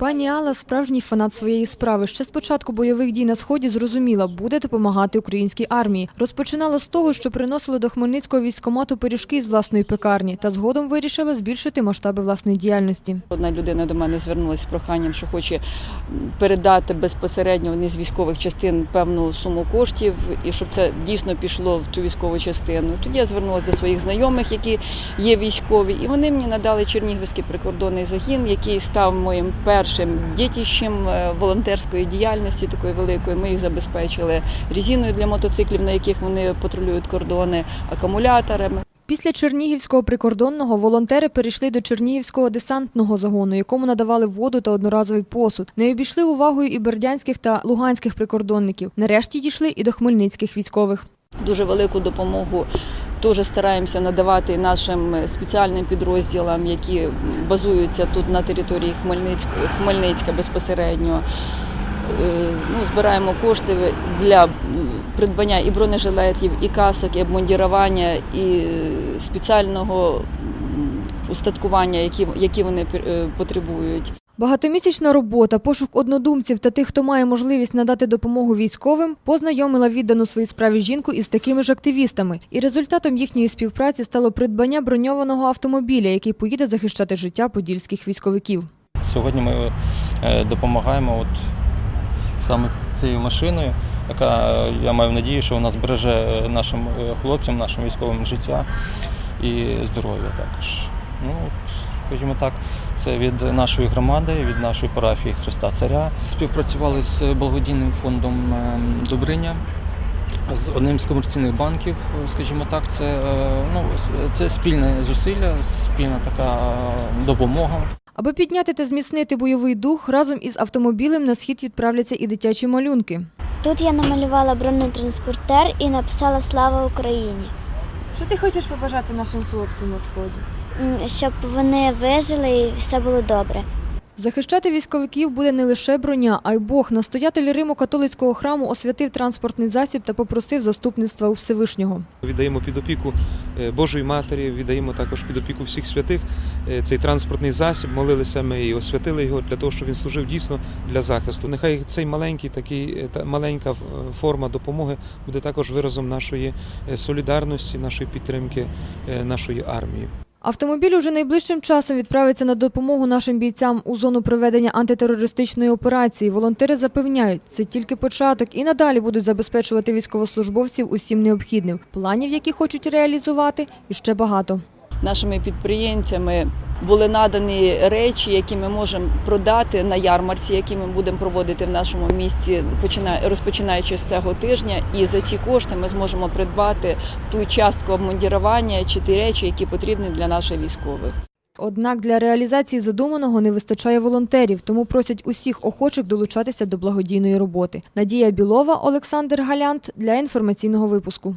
Пані Алла справжній фанат своєї справи. Ще з початку бойових дій на сході зрозуміла, буде допомагати українській армії. Розпочинала з того, що приносили до Хмельницького військкомату пиріжки з власної пекарні, та згодом вирішила збільшити масштаби власної діяльності. Одна людина до мене звернулася з проханням, що хоче передати безпосередньо не з військових частин певну суму коштів, і щоб це дійсно пішло в цю військову частину. Тоді я звернулася до своїх знайомих, які є військові, і вони мені надали Чернігівський прикордонний загін, який став моїм першим дітищем е, волонтерської діяльності такої великої. Ми їх забезпечили резиною для мотоциклів, на яких вони патрулюють кордони, акумуляторами. Після Чернігівського прикордонного волонтери перейшли до Чернігівського десантного загону, якому надавали воду та одноразовий посуд. Не обійшли увагою і бердянських та луганських прикордонників. Нарешті дійшли і до хмельницьких військових. Дуже велику допомогу теж стараємося надавати нашим спеціальним підрозділам, які базуються тут на території Хмельницького, Хмельницька безпосередньо. Е, Ну, збираємо кошти для придбання і бронежилетів, і касок, і обмундірування, і спеціального устаткування, які, які вони е, потребують. Багатомісячна робота, пошук однодумців та тих, хто має можливість надати допомогу військовим, познайомила віддану своїй справі жінку із такими ж активістами. І результатом їхньої співпраці стало придбання броньованого автомобіля, який поїде захищати життя подільських військовиків. Сьогодні ми е, допомагаємо от саме цією машиною, яка я маю надію, що вона збереже е, нашим е, хлопцям, нашим військовим життя і здоров'я також. Ну, от, скажімо так, це від нашої громади, від нашої парафії Христа Царя. Співпрацювали з благодійним фондом е, Добриня. З одним з комерційних банків, скажімо так, це, е, ну, це спільне зусилля, спільна така е, допомога. Аби підняти та зміцнити бойовий дух, разом із автомобілем на схід відправляться і дитячі малюнки. Тут я намалювала бронетранспортер і написала Слава Україні, Що ти хочеш побажати нашим хлопцям на сході? Щоб вони вижили і все було добре. Захищати військовиків буде не лише броня, а й Бог. Настоятель Риму католицького храму освятив транспортний засіб та попросив заступництва у Всевишнього. Віддаємо під опіку е, Божої Матері, віддаємо також під опіку всіх святих е, цей транспортний засіб. Молилися ми і освятили його для того, щоб він служив дійсно для захисту. Нехай цей маленький, такий е, та маленька форма допомоги буде також виразом нашої солідарності, нашої підтримки нашої армії. Автомобіль уже найближчим часом відправиться на допомогу нашим бійцям у зону проведення антитерористичної операції. Волонтери запевняють, це тільки початок і надалі будуть забезпечувати військовослужбовців усім необхідним. Планів, які хочуть реалізувати, іще багато. нашими підприємцями були надані речі, які ми можемо продати на ярмарці, які ми будемо проводити в нашому місті, почина- розпочинаючи з цього тижня. І за ці кошти ми зможемо придбати ту частку обмундірування чи ті речі, які потрібні для наших військових. Однак для реалізації задуманого не вистачає волонтерів, тому просять усіх охочих долучатися до благодійної роботи. Надія Білова, Олександр Галянт для інформаційного випуску.